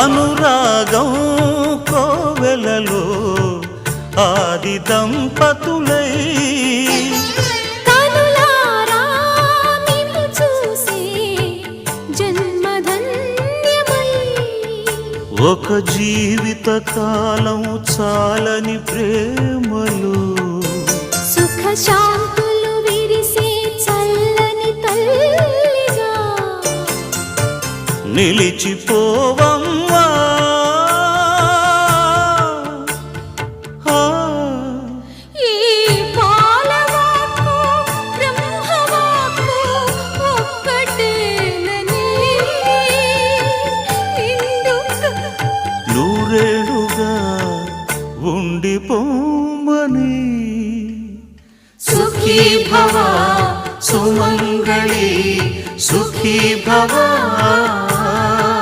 అనురాగం కోవెలలో ఆది దంపతులై ఒక జీవిత కాలం చాలని ప్రేమలో. సుఖ శాంతులు విరిసే చల్లని తల్లిగా. నిలిచిపోవమ్మా ఉండిపోమని. సుఖీ భవ సుమంగళి సుఖీ భవ